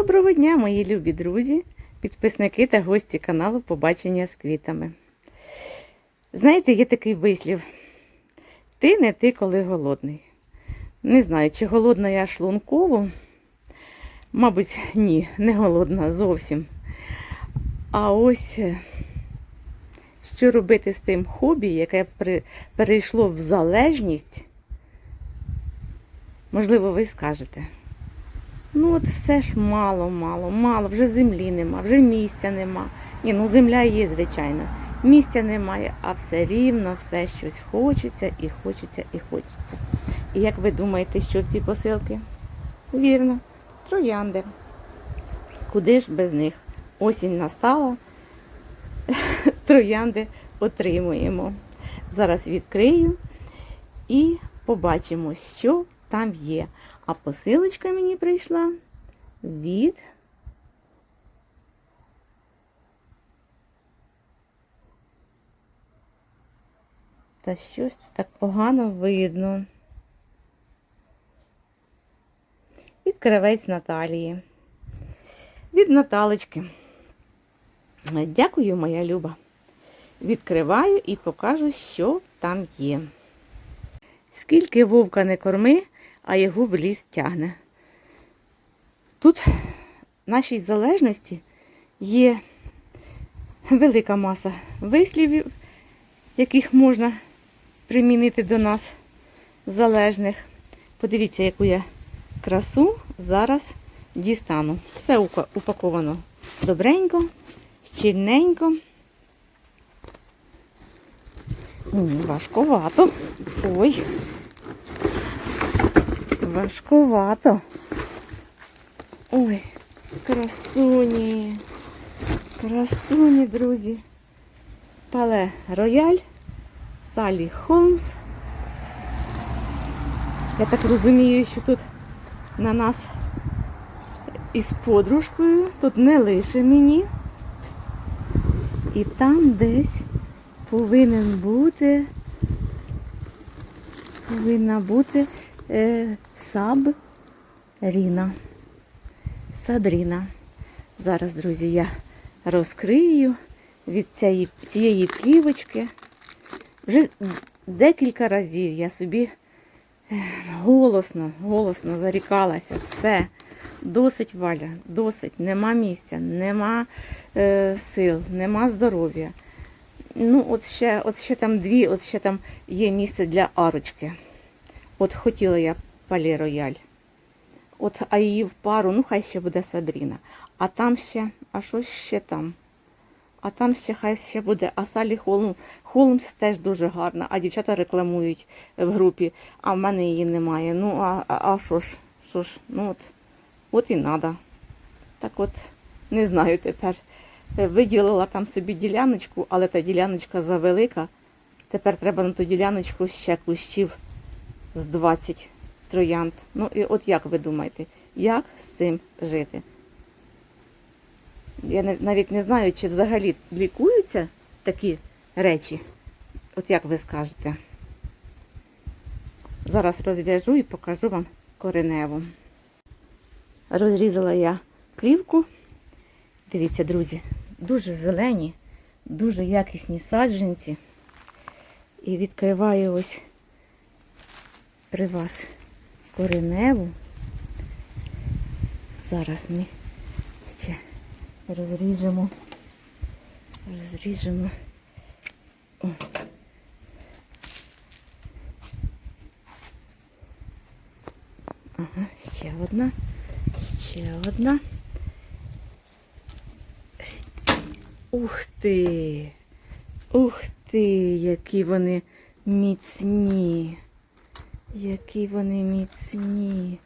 Доброго дня, мої любі друзі, підписники та гості каналу Побачення з квітами. Знаєте, є такий вислів: ти не ти, коли голодний. Не знаю, чи голодна я шлунково. Мабуть, ні, не голодна зовсім. А ось е, що робити з тим хобі, яке перейшло в залежність, можливо, ви скажете. Ну, от все ж мало, мало, мало, вже землі нема, вже місця нема. Ні, ну земля є, звичайно. Місця немає, а все рівно, все щось хочеться і хочеться, і хочеться. І як ви думаєте, що ці посилки? Вірно, троянди. Куди ж без них? Осінь настала, троянди отримуємо. Зараз відкрию і побачимо, що там є. А посилочка мені прийшла від Та щось так погано видно. Від кравець Наталії. Від Наталочки. Дякую, моя Люба. Відкриваю і покажу, що там є. Скільки вовка не корми, а його в ліс тягне. Тут в нашій залежності є велика маса вислівів, яких можна примінити до нас залежних. Подивіться, яку я красу зараз дістану. Все упаковано добренько, щільненько. Важковато. Ой. Важковато. Ой, красуні. Красуні, друзі. Пале Рояль, Салі Холмс. Я так розумію, що тут на нас із подружкою, тут не лише мені. І там десь повинен бути, повинна бути е, Сабріна. Сабріна. Зараз, друзі, я розкрию від цієї, цієї плівочки. Вже декілька разів я собі голосно, голосно зарікалася. Все. Досить валя, досить, нема місця, нема е, сил, нема здоров'я. Ну, от ще, от ще там дві, от ще там є місце для арочки. От хотіла я палі рояль. От, а її в пару, ну хай ще буде Сабріна. А там ще, а що ще там? А там ще хай ще буде. А Салі Холм, Холмс теж дуже гарна, а дівчата рекламують в групі, а в мене її немає. Ну, а, а, що ж, що ж, ну от, от і надо. Так от, не знаю тепер. Е, Виділила там собі діляночку, але та діляночка завелика. Тепер треба на ту діляночку ще кущів з 20 троянд. Ну і от як ви думаєте, як з цим жити? Я навіть не знаю, чи взагалі лікуються такі речі. От як ви скажете. Зараз розв'яжу і покажу вам кореневу. Розрізала я плівку. Дивіться, друзі, дуже зелені, дуже якісні саджанці. І відкриваю ось при вас кореневу. Зараз ми ще розріжемо. Розріжемо. О. Ага, ще одна. Ще одна. Ух ти! Ух ти, які вони міцні. Які вони міцні.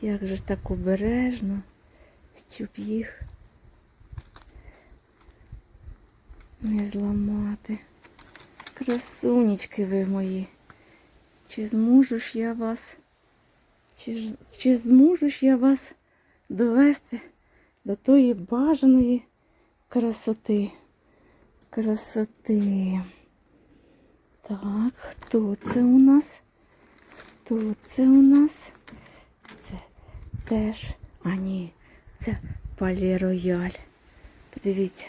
Як же так обережно, щоб їх не зламати. Красунечки ви мої. Чи зможу ж я вас, чи, чи зможу ж я вас довести до тої бажаної красоти? Красоти. Так, хто це у нас? Хто це у нас? Це теж. А ні, Це палі рояль. Подивіться.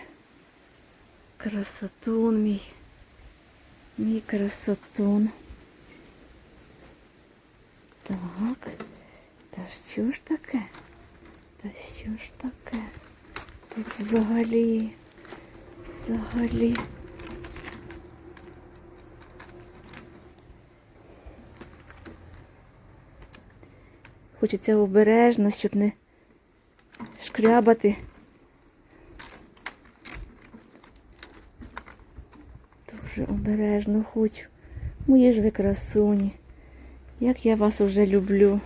Красотун мій. Мій красотун. Так. Та що ж таке? Та що ж таке? Тут взагалі. Взагалі. Хочеться обережно, щоб не шкрябати. Дуже обережно хочу. Мої ж ви красуні. Як я вас уже люблю.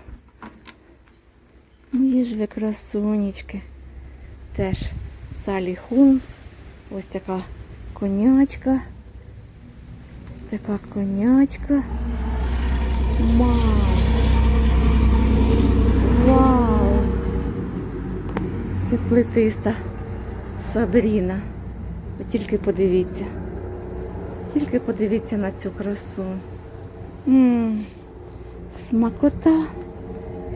Мої ж ви красунечки. Теж Салі Хумс. Ось така конячка. Така конячка. Мау. Це плетиста Сабріна. Ви тільки подивіться. Тільки подивіться на цю красу. М, Смакота,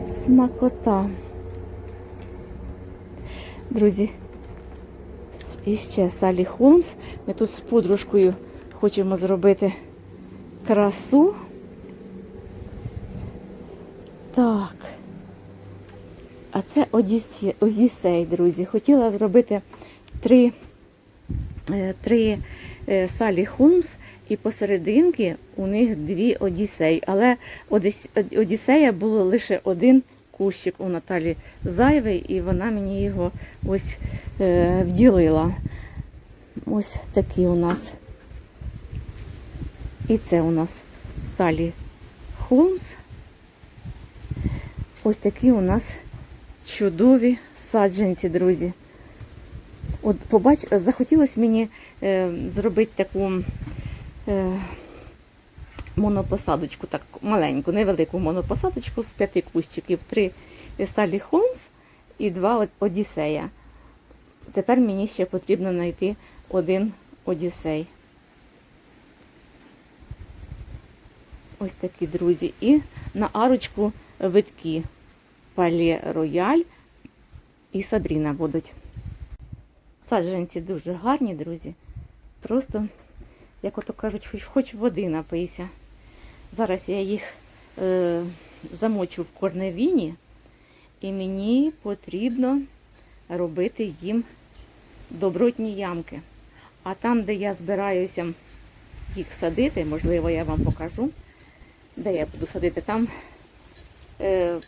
смакота. Друзі, і ще Салі Холмс. Ми тут з подружкою хочемо зробити красу. Так. А це Одіссей, Одіссей, друзі. Хотіла зробити три, е, три е, Салі Холмс і посерединки у них дві Одіссей. Але Одіссея було лише один кущик у Наталі зайвий, і вона мені його ось е, вділила. Ось такі у нас. І це у нас Салі Холмс. Ось такі у нас чудові саджанці, друзі. От побач, захотілося мені е, зробити таку е, монопосадочку, так маленьку, невелику монопосадочку з п'яти кущиків. Три Салі Холмс і два Одіссея. Тепер мені ще потрібно знайти один Одіссей. Ось такі, друзі. І на арочку витки Палі Рояль і Сабріна будуть. Саджанці дуже гарні, друзі. Просто, як ото кажуть, хоч, хоч води напийся. Зараз я їх е, замочу в корневіні, і мені потрібно робити їм добротні ямки. А там, де я збираюся їх садити, можливо, я вам покажу, де я буду садити, там е,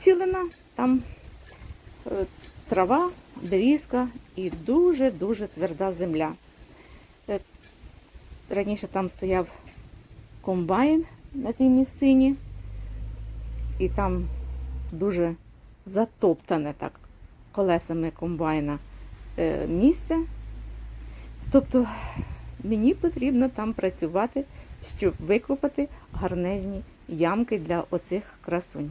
цілина, там е, трава, берізка і дуже-дуже тверда земля. Е, Раніше там стояв комбайн на тій місцині, і там дуже затоптане так колесами комбайна е, місце. Тобто мені потрібно там працювати, щоб викопати гарнезні ямки для оцих красунь.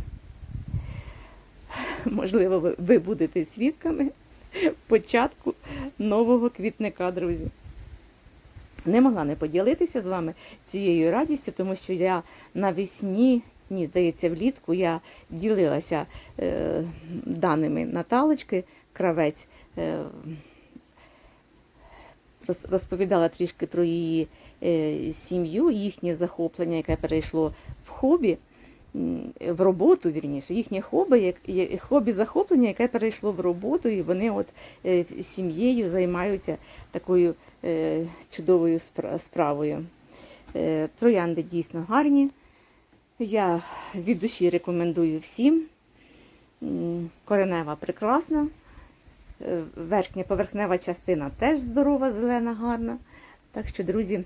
Можливо, ви- будете свідками початку нового квітника, друзі. Не могла не поділитися з вами цією радістю, тому що я навесні, ні, здається, влітку я ділилася е, даними Наталочки Кравець. Е, розповідала трішки про її е, сім'ю, їхнє захоплення, яке перейшло в хобі, в роботу, вірніше, їхнє хобі, хобі захоплення, яке перейшло в роботу, і вони от е, сім'єю займаються такою е, чудовою справою. Е, Троянди дійсно гарні. Я від душі рекомендую всім. Коренева прекрасна. Верхня поверхнева частина теж здорова, зелена, гарна. Так що, друзі,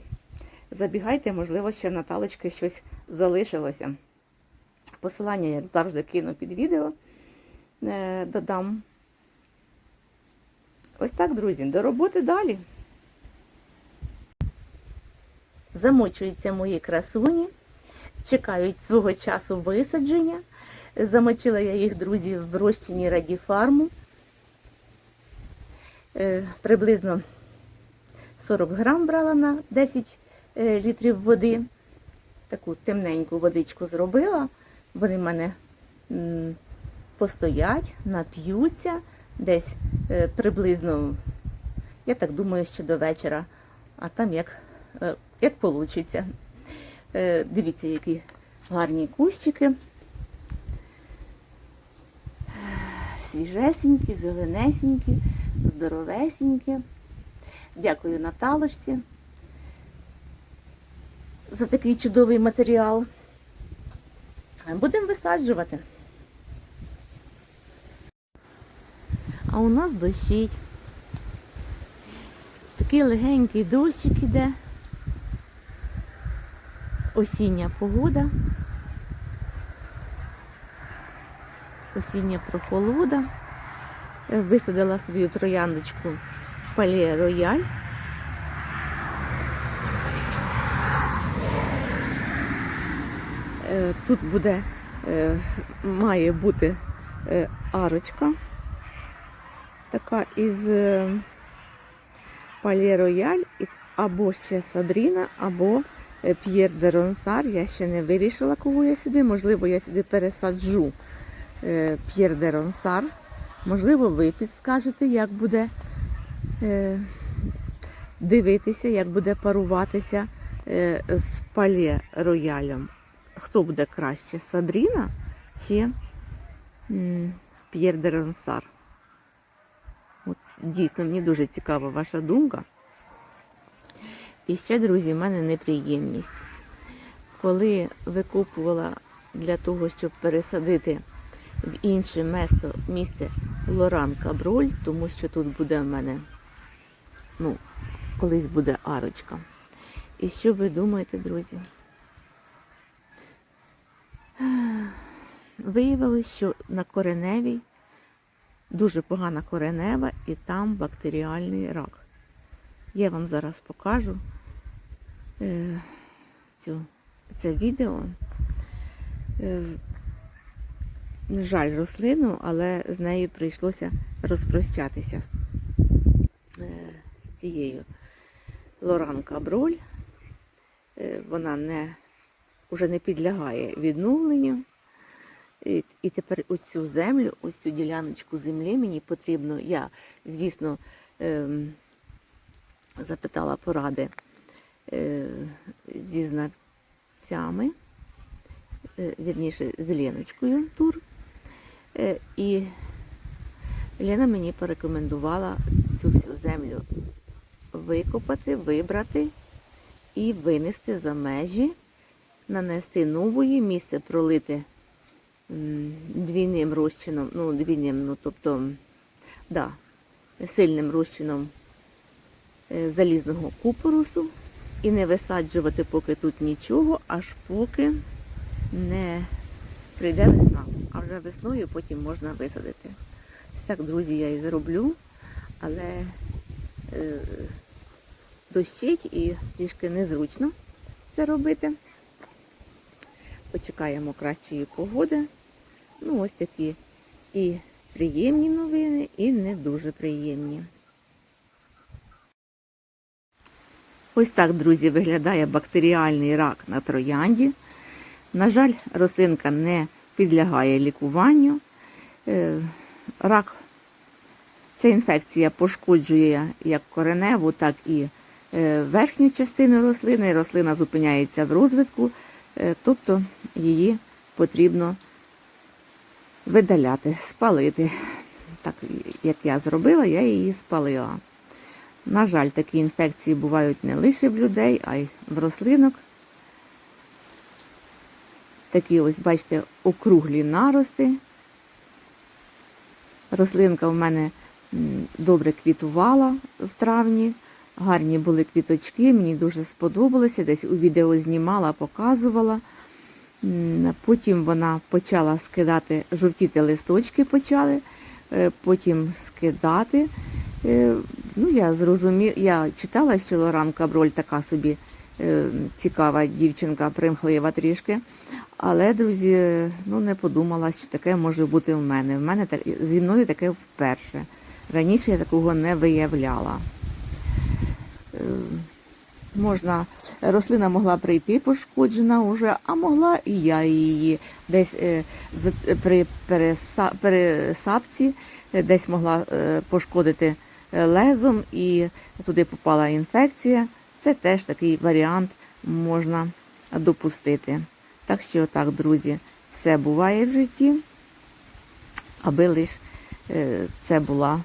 забігайте, можливо, ще в Наталочки щось залишилося. Посилання, як завжди, кину під відео, е, додам. Ось так, друзі, до роботи далі. Замочуються мої красуні, чекають свого часу висадження. Замочила я їх, друзі, в розчині радіфарму. Е, приблизно 40 грам брала на 10 е, літрів води. Таку темненьку водичку зробила. Вони в мене постоять, нап'ються десь е, приблизно, я так думаю, що до вечора, а там як, е, як вийде. Е, дивіться, які гарні кущики. Свіжесенькі, зеленесенькі, здоровесенькі. Дякую Наталочці за такий чудовий матеріал. Будемо висаджувати. А у нас дощить. Такий легенький дощик іде. Осіння погода. Осіння прохолода. Висадила свою трояндочку Пале Рояль. Тут буде, е, має бути е, арочка така із Пале Рояль або ще Сабріна, або е, П'єр де Ронсар. Я ще не вирішила, кого я сюди. Можливо, я сюди пересаджу П'єр де Ронсар. Можливо, ви підскажете, як буде дивитися, як буде паруватися з Пале Роялем. Хто буде краще, Сабріна чи П'єр де Ронсар? От дійсно мені дуже цікава ваша думка. І ще, друзі, в мене неприємність. Коли викопувала для того, щоб пересадити в інше место, місце Лоран Каброль, тому що тут буде в мене, ну, колись буде арочка. І що ви думаєте, друзі? Виявилось, що на кореневій дуже погана коренева і там бактеріальний рак. Я вам зараз покажу е, цю, це відео. Е, жаль рослину, але з нею прийшлося розпрощатися е, з цією Лоран Каброль. Е, вона не, вже не підлягає відновленню. І, і тепер оцю землю, ось цю діляночку землі мені потрібно. Я, звісно, ем, запитала поради е, зі знавцями, е, вірніше, з Леночкою Тур. Е, і Лена мені порекомендувала цю всю землю викопати, вибрати і винести за межі, нанести нової місце пролити двійним розчином, ну, двійним, ну, тобто, да, сильним розчином е, залізного купорусу і не висаджувати поки тут нічого, аж поки не прийде весна. А вже весною потім можна висадити. Так, друзі, я і зроблю, але е, дощить і трішки незручно це робити. Почекаємо кращої погоди. Ну, ось такі і приємні новини, і не дуже приємні. Ось так, друзі, виглядає бактеріальний рак на троянді. На жаль, рослинка не підлягає лікуванню. Е, Рак, ця інфекція пошкоджує як кореневу, так і е, верхню частину рослини. Рослина зупиняється в розвитку, тобто її потрібно видаляти, спалити. Так, як я зробила, я її спалила. На жаль, такі інфекції бувають не лише в людей, а й в рослинок. Такі ось, бачите, округлі нарости. Рослинка в мене добре квітувала в травні. Гарні були квіточки, мені дуже сподобалося. Десь у відео знімала, показувала. Потім вона почала скидати, жовтіти листочки почали, е, потім скидати. Е, Ну, я зрозумів, я читала, що Лоран Каброль така собі е, цікава дівчинка, примхлива трішки. Але, друзі, ну не подумала, що таке може бути в мене. В мене так зі мною таке вперше. Раніше я такого не виявляла. Е, можна, рослина могла прийти пошкоджена вже, а могла і я її десь е, при переса, пересапці е, десь могла пошкодити лезом і туди попала інфекція. Це теж такий варіант можна допустити. Так що так, друзі, все буває в житті, аби лише це була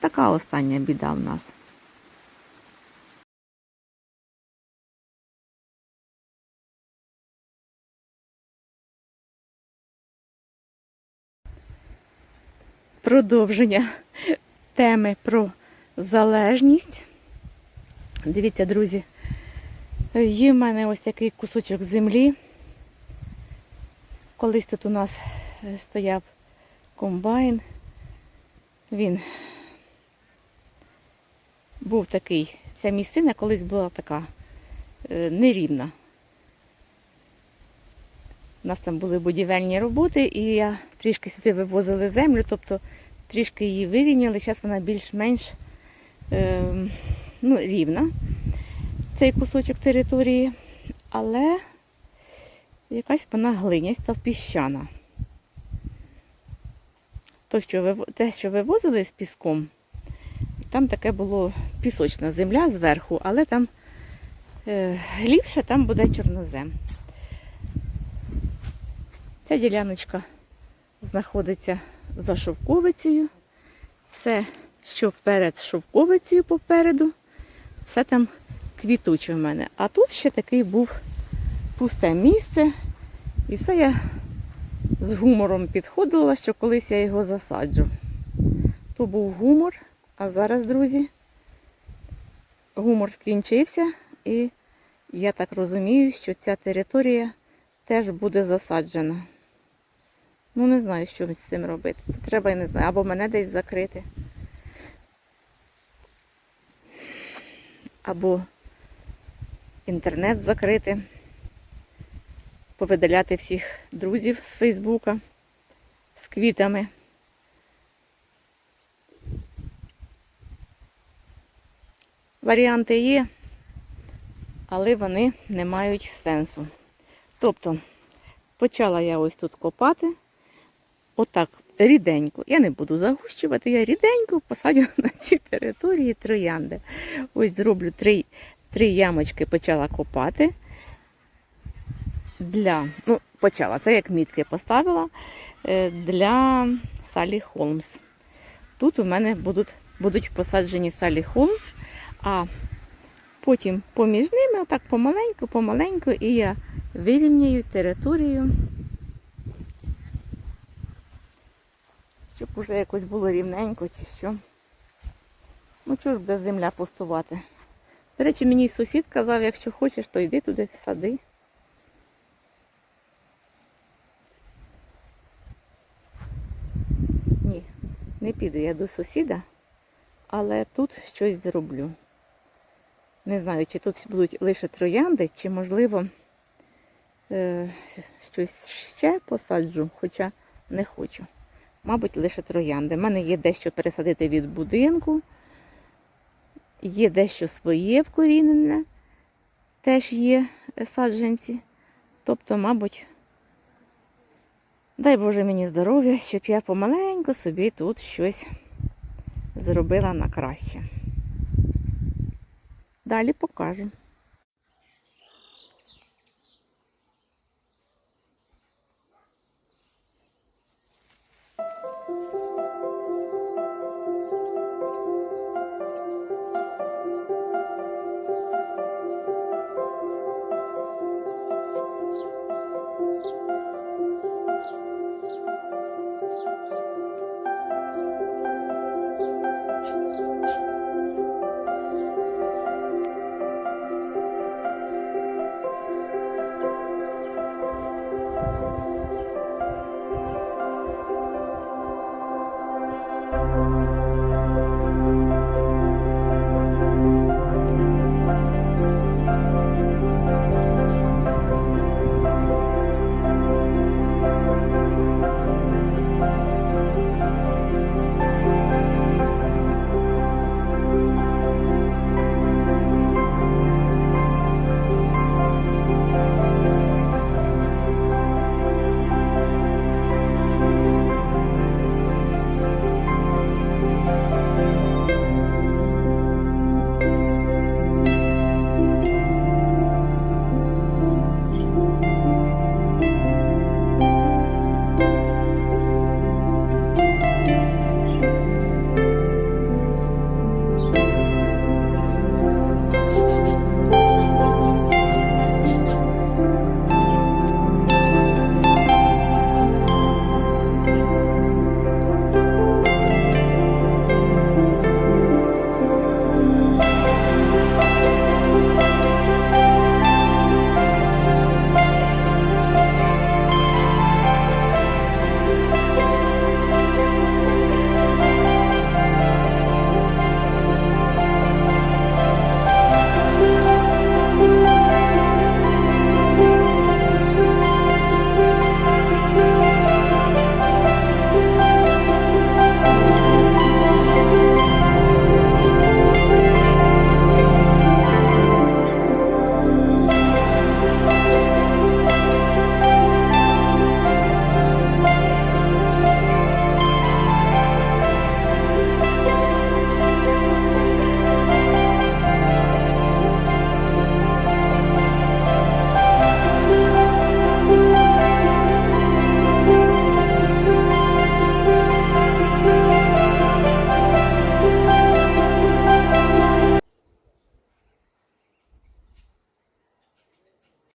така остання біда в нас. Продовження теми про залежність. Дивіться, друзі, є в мене ось такий кусочок землі. Колись тут у нас е, стояв комбайн. Він був такий. Ця місцина колись була така е, нерівна. У нас там були будівельні роботи, і я трішки сюди вивозили землю, тобто трішки її вирівняли. Зараз вона більш-менш е, ну, рівна, цей кусочок території, але якась вона глиняста піщана. То, що те, що вивозили з піском, там таке було пісочна земля зверху, але там е, глибше там буде чорнозем. Ця діляночка знаходиться за шовковицею. Все, що перед шовковицею попереду, все там квітуче в мене. А тут ще такий був пусте місце. І все я з гумором підходила, що колись я його засаджу. То був гумор, а зараз, друзі, гумор скінчився, і я так розумію, що ця територія теж буде засаджена. Ну, не знаю, що з цим робити. Це треба, я не знаю, або мене десь закрити. Або інтернет закрити, повидаляти всіх друзів з Фейсбука з квітами. Варіанти є, але вони не мають сенсу. Тобто, почала я ось тут копати, отак ріденько. Я не буду загущувати, я ріденько посадю на цій території троянди. Ось зроблю три, три ямочки, почала копати. Для, ну, почала, це як мітки поставила е, для Салі Холмс. Тут у мене будуть, будуть посаджені Салі Холмс, а потім поміж ними, отак помаленьку, помаленьку, і я вирівняю територію, щоб уже якось було рівненько чи що. Ну чого ж буде земля пустувати? До речі, мені сусід казав, якщо хочеш, то йди туди, сади. Ні, не піду я до сусіда, але тут щось зроблю. Не знаю, чи тут будуть лише троянди, чи, можливо, е, щось ще посаджу, хоча не хочу. Мабуть, лише троянди. У мене є дещо пересадити від будинку, є дещо своє вкорінене, теж є саджанці. Тобто, мабуть, дай Боже мені здоров'я, щоб я помаленьку собі тут щось зробила на краще. Далі покажу.